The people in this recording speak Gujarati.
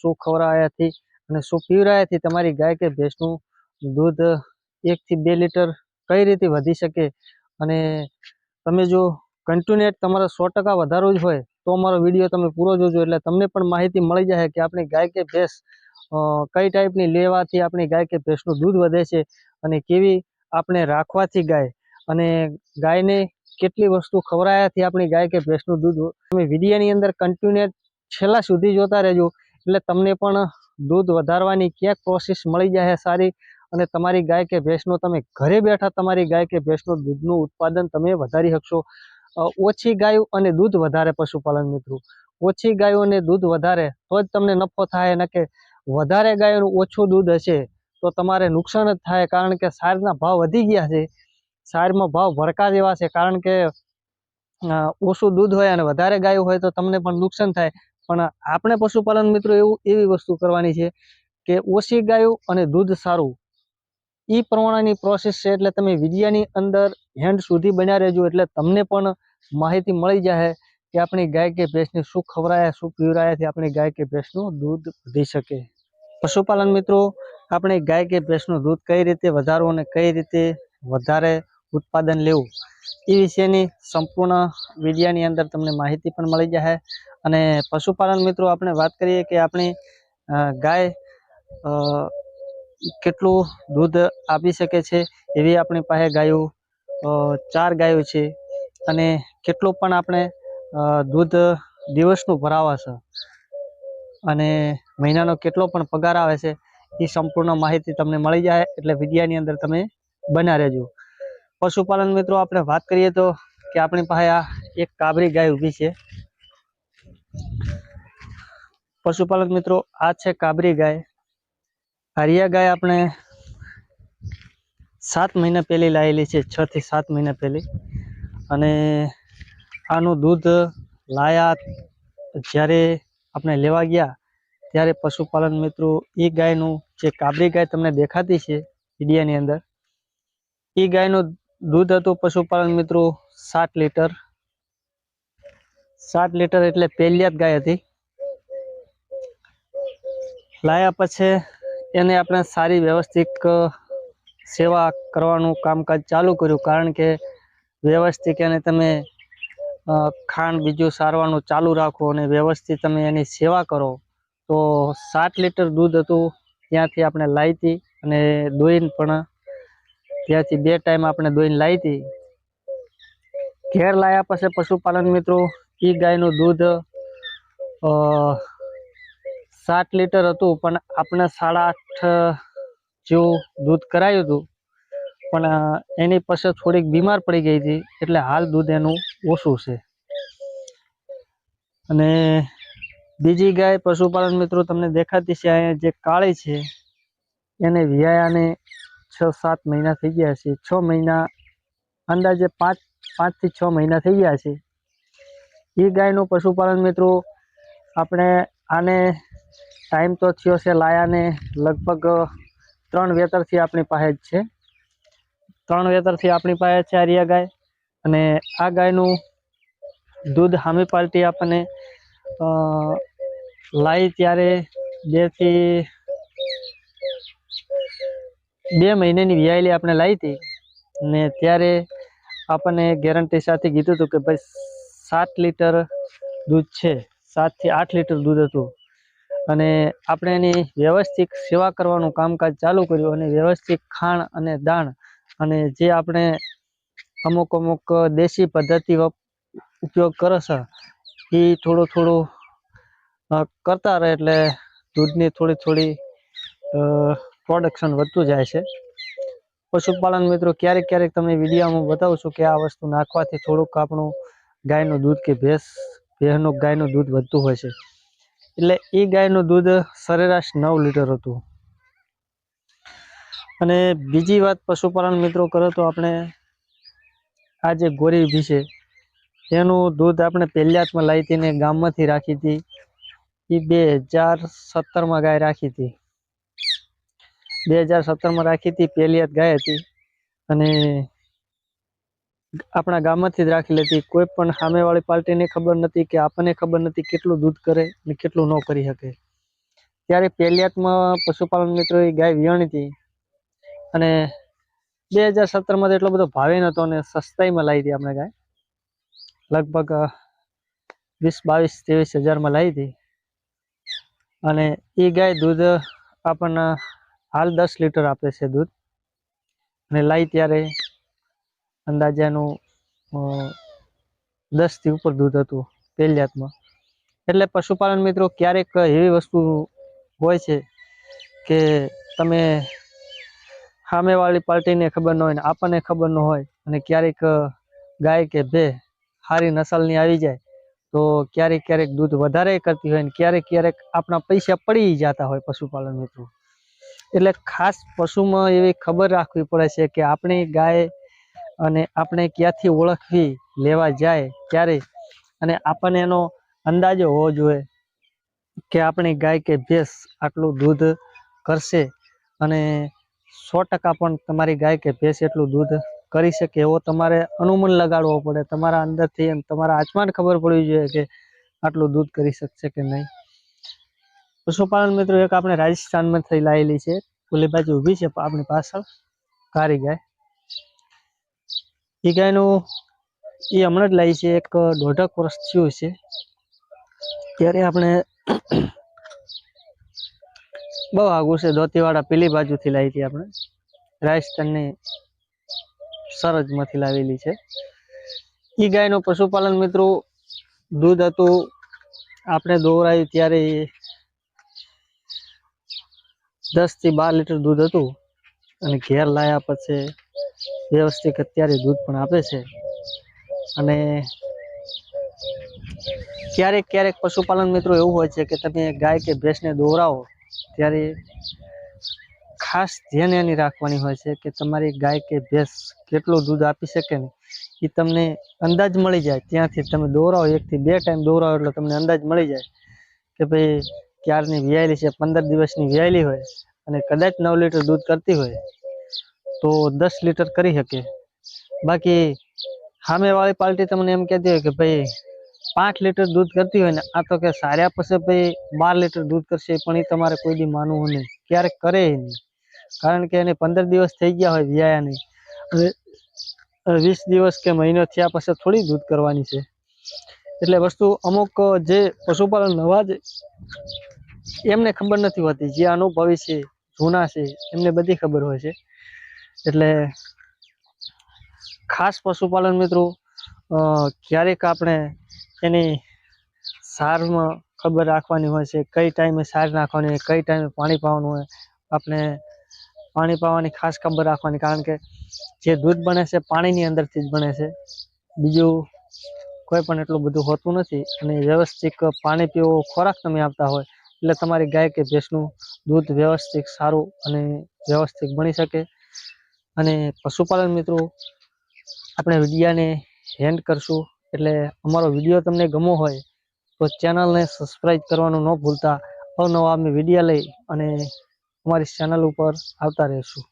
શું ખવડાવ્યાથી અને શું પીવરાયાથી તમારી ગાય કે ભેંસનું દૂધ એકથી બે લીટર કઈ રીતે વધી શકે? અને તમે જો કન્ટિન્યુએટ તમારે સો ટકા વધારવું જ હોય, તો અમારો વીડિયો તમે પૂરો જોજો. એટલે તમને પણ માહિતી મળી જાય કે આપણી ગાય કે ભેંસ કઈ ટાઈપની લેવાથી આપણી ગાય કે ભેંસનું દૂધ વધે છે અને કેવી આપણે રાખવાથી ગાય. અને ગાયને કેટલી વસ્તુ ખવડાયાથી આપણી ગાય કે ભેંસનું દૂધ તમે વિડીયાની અંદર કન્ટિન્યુએટ છેલ્લા સુધી જોતા રહેજો. એટલે તમને પણ દૂધ વધારવાની ક્યાંક પ્રોસેસ મળી જાય સારી અને તમારી ગાય કે ભેંસનો તમે ઘરે બેઠા તમારી ગાય કે ભેંસનું દૂધનું ઉત્પાદન તમે વધારી શકશો. ઓછી ગાયો અને દૂધ વધારે પશુપાલન મિત્રો. ઓછી ગાયો અને દૂધ વધારે તો જ તમને નફો થાય ન કે વધારે ગાયોનું ઓછું દૂધ હશે તો તમારે નુકસાન જ થાય કારણ કે સારના ભાવ વધી ગયા છે. સારમાં ભાવ ભરકા જેવા છે કારણ કે ઓછું દૂધ હોય અને વધારે ગાયું હોય તો તમને પણ નુકસાન થાય. પણ આપણે પશુપાલન મિત્રો એવું, એવી વસ્તુ કરવાની છે કે ઓછી ગાયો અને દૂધ સારું. એ પ્રમાણેની પ્રોસેસ છે એટલે તમે વિડિયાની અંદર હેન્ડ સુધી બન્યા રહેજો એટલે તમને પણ માહિતી મળી જાય કે આપણી ગાય કે ભેંસને શું ખવરાયા શું પીવરાયાથી આપણી ગાય કે ભેંસનું દૂધ વધી શકે. પશુપાલન મિત્રો, આપણે ગાય કે ભેંસનું દૂધ કઈ રીતે વધારવું અને કઈ રીતે વધારે ઉત્પાદન લેવું? એ વિશેની સંપૂર્ણ વિડિયાની અંદર તમને માહિતી પણ મળી જાય અને પશુપાલન મિત્રો, આપણે વાત કરીએ કે આપણી ગાય કેટલું દૂધ આપી શકે છે એવી આપણી પાસે ગાયો ચાર ગાયો છે. અને કેટલું પણ આપણે દૂધ દિવસનું ભરાવા છે અને મહિનાનો કેટલો પણ પગાર આવે છે, એ સંપૂર્ણ માહિતી તમને મળી જાય એટલે વિડીયાની અંદર તમે બના રહેજો. પશુપાલન મિત્રો, આપણે વાત કરીએ તો કે આપણી પાસે આ એક કાબરી ગાય ઊભી છે. પશુપાલક મિત્રો, આ છે કાબરી ગાય. હરિયા ગાય આપણે સાત મહિના પહેલી લાવેલી છે, છ થી સાત મહિના પહેલી. અને આનું દૂધ લાયા જ્યારે આપણે લેવા ગયા, ત્યારે પશુપાલન મિત્રો, એ ગાયનું જે કાબરી ગાય તમને દેખાતી છે વિડીયાની અંદર, એ ગાયનું દૂધ હતું પશુપાલન મિત્રો, સાત લીટર. સાત લીટર એટલે પહેલિયાત ગાય હતી. લાયા પછી એને આપણે સારી વ્યવસ્થિત સેવા કરવાનું કામકાજ ચાલુ કર્યું. કારણ કે વ્યવસ્થિત એને તમે ખાંડ બીજું સારવાનું ચાલુ રાખો અને વ્યવસ્થિત તમે એની સેવા કરો, તો સાત લીટર દૂધ હતું. ત્યાંથી આપણે લાવી હતી અને દોઈને પણ ત્યાંથી બે ટાઈમ આપણે દોઈને લાવી હતી. ઘેર લાયા પછી પશુપાલન મિત્રો એ ગાયનું દૂધ સાત લીટર હતું, પણ આપણે સાડા આઠ જેવું દૂધ કરાયું હતું. પણ એની પાસે થોડીક બીમાર પડી ગઈ હતી, એટલે હાલ દૂધ એનું ઓછું છે. અને બીજી ગાય પશુપાલન મિત્રો તમને દેખાતી છે, અહીંયા જે કાળી છે, એને વિયાયાને છ સાત મહિના થઈ ગયા છે. છ મહિના અંદાજે પાંચ, પાંચથી છ મહિના થઈ ગયા છે. એ ગાયનું પશુપાલન મિત્રો આપણે આને ટાઈમ તો થયો છે લાયાને લગભગ ત્રણ વેતરથી આપણી પાસે જ છે. ત્રણ વેતરથી આપણી પાસે છે આર્યા ગાય અને આ ગાયનું દૂધ હામી પાર્ટી આપણને લાવી ત્યારે બેથી બે મહિનાની વિયાયેલી આપણે લાવી હતી ને ત્યારે આપણને ગેરંટી સાથે કીધું હતું કે ભાઈ, સાત લીટર દૂધ છે. સાતથી આઠ લીટર દૂધ હતું. અને આપણે એની વ્યવસ્થિત સેવા કરવાનું કામકાજ ચાલુ કર્યું અને વ્યવસ્થિત ખાણ અને દાણ અને જે આપણે અમુક અમુક દેશી પદ્ધતિ ઉપયોગ કરે છે, એ થોડું થોડું કરતા રહે એટલે દૂધની થોડી થોડી પ્રોડક્શન વધતું જાય છે. પશુપાલન મિત્રો, ક્યારેક ક્યારેક તમને વિડીયોમાં બતાવું છું કે આ વસ્તુ નાખવાથી થોડુંક આપણું ગાયનું દૂધ કે ભેંસ, ભેંસનું ગાયનું દૂધ વધતું હોય છે. એટલે એ ગાયનું દૂધ સરેરાશ નવ લીટર હતું. અને બીજી વાત પશુપાલન મિત્રો કરો તો આપણે આ જે ગોરી ઊભી છે, એનું દૂધ આપણે પહેલાંમાં લાવી હતી ને ગામમાંથી રાખી હતી. એ બે હજાર સત્તરમાં ગાય રાખી હતી. બે હજાર સત્તરમાં રાખી હતી પહેલિયાત ગાય હતી. અને આપણા ગામમાંથી જ રાખેલી હતી કોઈ પણ સામેવાળી પાર્ટીને ખબર નથી કે આપણને ખબર નથી કેટલું દૂધ કરે ને કેટલું ન કરી શકે. ત્યારે પહેલીયાતમાં પશુપાલન મિત્રો એ ગાય વિયાણી હતી. અને બે હજાર સત્તરમાં એટલો બધો ભાવે નહોતો અને સસ્તાઈમાં લાવી હતી આપણે ગાય. લગભગ વીસ બાવીસ ત્રેવીસ હજારમાં લાવી હતી. અને એ ગાય દૂધ આપણને હાલ દસ લીટર આપે છે દૂધ. અને લાવી ત્યારે અંદાજે એનું અ, દસથી ઉપર દૂધ હતું પહેલિયાતમાં એટલે પશુપાલન મિત્રો ક્યારેક એવી વસ્તુ હોય છે કે તમે સામેવાળી પાર્ટીને ખબર ન હોય ને આપણને ખબર ન હોય અને ક્યારેક ગાય કે ભે સારી નસલની આવી જાય તો ક્યારેક ક્યારેક દૂધ વધારે કરતી હોય ને ક્યારેક ક્યારેક આપણા પૈસા પડી જતા હોય પશુપાલન મિત્રો. એટલે ખાસ પશુમાં એવી ખબર રાખવી પડે છે કે આપણી ગાય અને આપણે ક્યાંથી ઓળખવી, લેવા જાય, ક્યારે? અને આપણને એનો અંદાજો હોવો જોઈએ કે આપણી ગાય કે ભેંસ આટલું દૂધ કરશે અને સો ટકા પણ તમારી ગાય કે ભેંસ એટલું દૂધ કરી શકે એવો તમારે અનુમાન લગાડવો પડે. તમારા અંદરથી તમારા આત્માને ખબર પડવી જોઈએ કે આટલું દૂધ કરી શકશે કે નહીં. પશુપાલન મિત્રો એક આપણે રાજસ્થાનમાંથી લાવેલી છે. ઓલી ઊભી છે આપણી પાછળ કારી ગાય. એ ગાયનું, એ હમણાં જ લાવી છે, એક દોઢક વર્ષ થયું છે ત્યારે આપણે બહુ આગું છે, દોતીવાડા પેલી બાજુથી લાવી હતી આપણે. રાજસ્થાનની સરજમાંથી લાવેલી છે. એ ગાયનું પશુપાલન મિત્રો, દૂધ હતું. આપણે દોરાયું ત્યારે દસથી બાર લીટર દૂધ હતું અને ઘેર લાયા પછી વ્યવસ્થિત અત્યારે દૂધ પણ આપે છે. અને ક્યારેક ક્યારેક પશુપાલન મિત્રો એવું હોય છે કે તમે ગાય કે ભેંસને દોરાવો ત્યારે ખાસ ધ્યાન એની રાખવાની હોય છે કે તમારી ગાય કે ભેંસ કેટલું દૂધ આપી શકે ને એ તમને અંદાજ મળી જાય. ત્યાંથી તમે દોરાવો એકથી બે ટાઈમ દોરાવો એટલે તમને અંદાજ મળી જાય કે ભાઈ ક્યારની વિયાયેલી છે? પંદર દિવસની વિયાયેલી હોય અને કદાચ નવ લીટર દૂધ કરતી હોય તો દસ લીટર કરી શકે. બાકી સામેવાળી પાર્ટી તમને એમ કહેતી હોય કે ભાઈ, પાંચ લીટર દૂધ કરતી હોય ને, આ તો કે સાર્યા પછી ભાઈ બાર લીટર દૂધ કરશે પણ એ તમારે કોઈ દી માનવું નહીં. ક્યારેક કરે નહીં. કારણ કે એને પંદર દિવસ થઈ ગયા હોય વ્યાયા નહીં વીસ દિવસ કે મહિનો થયા પછી થોડી દૂધ કરવાની છે. એટલે વસ્તુ અમુક જે પશુપાલન નવા જ એમને ખબર નથી હોતી, જે અનુભવી છે, જૂના છે, એમને બધી ખબર હોય છે. એટલે ખાસ પશુપાલન મિત્રો ક્યારેક આપણે એની સારમાં ખબર રાખવાની હોય છે, કઈ ટાઈમે સાર નાખવાની હોય, કઈ ટાઈમે પાણી પાવાનું હોય, આપણે પાણી પાવાની ખાસ ખબર રાખવાની, કારણ કે જે દૂધ બને છે, પાણીની અંદરથી જ બને છે. બીજું કોઈ પણ એટલું બધું હોતું નથી અને વ્યવસ્થિત પાણી પીવો ખોરાક તમે આપતા હોય એટલે તમારી ગાય કે ભેંસનું દૂધ વ્યવસ્થિત સારું અને વ્યવસ્થિત બની શકે. અને પશુપાલન મિત્રો, આપણે વિડીયાને હેન્ડ કરશું. એટલે અમારો વીડિયો તમને ગમો હોય તો ચેનલને સબસ્ક્રાઈબ કરવાનું ન ભૂલતા. અવનવા અમે વિડીયા લઈ અને અમારી ચેનલ ઉપર આવતા રહેશું.